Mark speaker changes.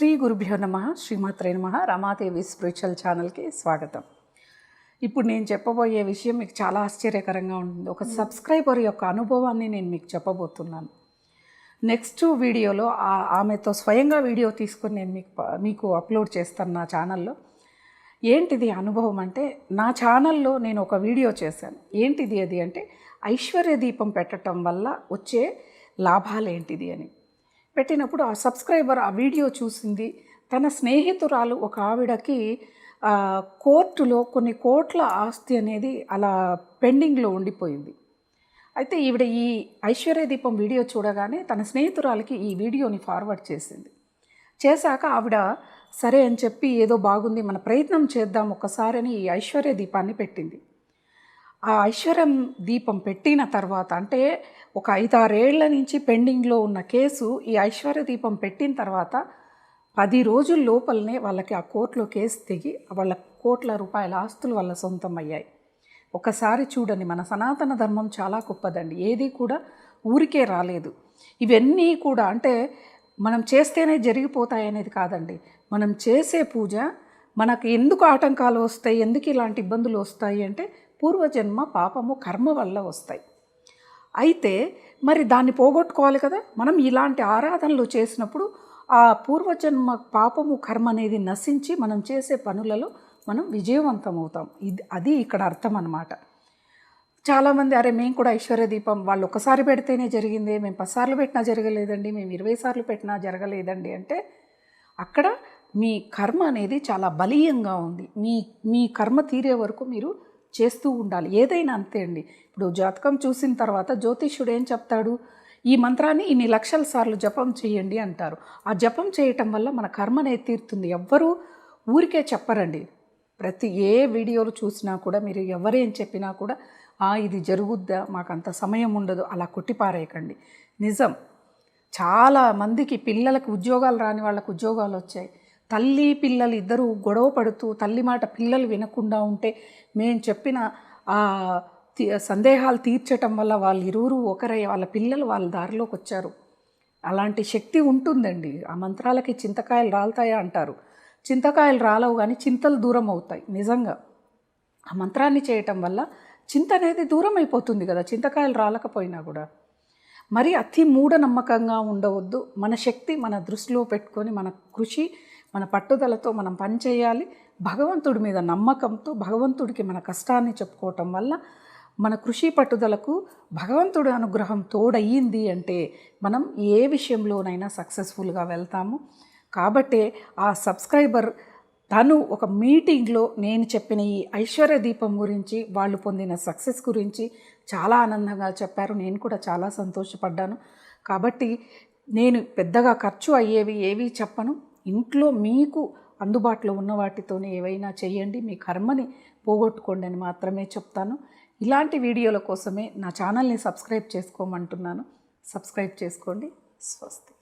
Speaker 1: శ్రీ గురుభ్యో నమ శ్రీమాత్రే నమ రమాదేవి స్పిరిచువల్ ఛానల్కి స్వాగతం. ఇప్పుడు నేను చెప్పబోయే విషయం మీకు చాలా ఆశ్చర్యకరంగా ఉంటుంది. ఒక సబ్స్క్రైబర్ యొక్క అనుభవాన్ని నేను మీకు చెప్పబోతున్నాను. నెక్స్ట్ వీడియోలో ఆమెతో స్వయంగా వీడియో తీసుకొని నేను మీకు మీకు అప్లోడ్ చేస్తాను నా ఛానల్లో. ఏంటిది అనుభవం అంటే నా ఛానల్లో నేను ఒక వీడియో చేశాను. ఏంటిది అది అంటే ఐశ్వర్య దీపం పెట్టడం వల్ల వచ్చే లాభాలు ఏంటిది అని. పెట్టినప్పుడు ఆ సబ్స్క్రైబర్ ఆ వీడియో చూసింది. తన స్నేహితురాలు ఒక ఆవిడకి కోర్టులో కొన్ని కోట్ల ఆస్తి అనేది అలా పెండింగ్లో ఉండిపోయింది. అయితే ఈవిడ ఈ ఐశ్వర్య దీపం వీడియో చూడగానే తన స్నేహితురాలకి ఈ వీడియోని ఫార్వర్డ్ చేసింది. చేశాక ఆవిడ సరే అని చెప్పి ఏదో బాగుంది మన ప్రయత్నం చేద్దాం ఒక్కసారని అని ఈ ఐశ్వర్య దీపాన్ని పెట్టింది. ఆ ఐశ్వర్యం దీపం పెట్టిన తర్వాత అంటే ఒక ఐదారేళ్ళ నుంచి పెండింగ్లో ఉన్న కేసు ఈ ఐశ్వర్య దీపం పెట్టిన తర్వాత పది రోజుల లోపలనే వాళ్ళకి ఆ కోర్టులో కేసు దిగి వాళ్ళ కోట్ల రూపాయల ఆస్తులు వాళ్ళ సొంతం అయ్యాయి. ఒకసారి చూడండి మన సనాతన ధర్మం చాలా గొప్పదండి. ఏది కూడా ఊరికే రాలేదు. ఇవన్నీ కూడా అంటే మనం చేస్తేనే జరిగిపోతాయి అనేది కాదండి. మనం చేసే పూజ మనకు ఎందుకు ఆటంకాలు వస్తాయి ఎందుకు ఇలాంటి ఇబ్బందులు వస్తాయి అంటే పూర్వజన్మ పాపము కర్మ వల్ల వస్తాయి. అయితే మరి దాన్ని పోగొట్టుకోవాలి కదా? మనం ఇలాంటి ఆరాధనలు చేసినప్పుడు ఆ పూర్వజన్మ పాపము కర్మ అనేది నశించి మనం చేసే పనులలో మనం విజయవంతం అవుతాం. ఇది అది ఇక్కడ అర్థం అనమాట చాలామంది అరే మేము కూడా ఐశ్వర్య దీపం వాళ్ళు ఒకసారి పెడితేనే జరిగింది మేము పదిసార్లు పెట్టినా జరగలేదండి మేము ఇరవై సార్లు పెట్టినా జరగలేదండి. అంటే అక్కడ మీ కర్మ అనేది చాలా బలీయంగా ఉంది. మీ మీ కర్మ తీరే వరకు మీరు చేస్తూ ఉండాలి. ఏదైనా అంతే అండి. ఇప్పుడు జాతకం చూసిన తర్వాత జ్యోతిష్యుడు ఏం చెప్తాడు? ఈ మంత్రాన్ని ఇన్ని లక్షల సార్లు జపం చేయండి అంటారు. ఆ జపం చేయటం వల్ల మన కర్మ అనేది తీరుతుంది. ఎవ్వరూ ఊరికే చెప్పరండి. ప్రతి ఏ వీడియోలు చూసినా కూడా మీరు ఎవరేం చెప్పినా కూడా "ఆ, ఇది జరుగుద్దా? మాకు అంత సమయం ఉండదు. అలా కొట్టిపారేయకండి. నిజం. చాలా మందికి పిల్లలకు ఉద్యోగాలు రాని వాళ్ళకు ఉద్యోగాలు వచ్చాయి. తల్లి పిల్లలు ఇద్దరు గొడవ పడుతూ తల్లి మాట పిల్లలు వినకుండా ఉంటే మేము చెప్పిన ఆ సందేహాలు తీర్చటం వల్ల వాళ్ళు ఇరువురు ఒకరై వాళ్ళ పిల్లలు వాళ్ళ దారిలోకి వచ్చారు. అలాంటి శక్తి ఉంటుందండి. ఆ మంత్రాలకి చింతకాయలు రాలుతాయా అంటారు. చింతకాయలు రాలవు కానీ చింతలు దూరం అవుతాయి నిజంగా. ఆ మంత్రాన్ని చేయటం వల్ల చింత అనేది దూరం అయిపోతుంది కదా చింతకాయలు రాలకపోయినా కూడా. మరి అతి మూఢనమ్మకంగా ఉండవద్దు. మన శక్తి మన దృష్టిలో పెట్టుకొని మన కృషి మన పట్టుదలతో మనం పనిచేయాలి భగవంతుడి మీద నమ్మకంతో భగవంతుడికి మన కష్టాన్ని చెప్పుకోవటం వల్ల మన కృషి పట్టుదలకు భగవంతుడి అనుగ్రహం తోడయ్యింది అంటే మనం ఏ విషయంలోనైనా సక్సెస్ఫుల్గా వెళ్తాము. కాబట్టే ఆ సబ్స్క్రైబర్ తను ఒక మీటింగ్లో నేను చెప్పిన ఈ ఐశ్వర్య దీపం గురించి వాళ్ళు పొందిన సక్సెస్ గురించి చాలా ఆనందంగా చెప్పారు. నేను కూడా చాలా సంతోషపడ్డాను. కాబట్టి నేను పెద్దగా ఖర్చు అయ్యేవి ఏవి చెప్పను. ఇంట్లో మీకు అందుబాటులో ఉన్న వాటితోనే ఏవైనా చేయండి మీ కర్మని పోగొట్టుకోండి అని మాత్రమే చెప్తాను. ఇలాంటి వీడియోల కోసమే నా ఛానల్ని సబ్స్క్రైబ్ చేసుకోమంటున్నాను. సబ్స్క్రైబ్ చేసుకోండి. స్వస్తి.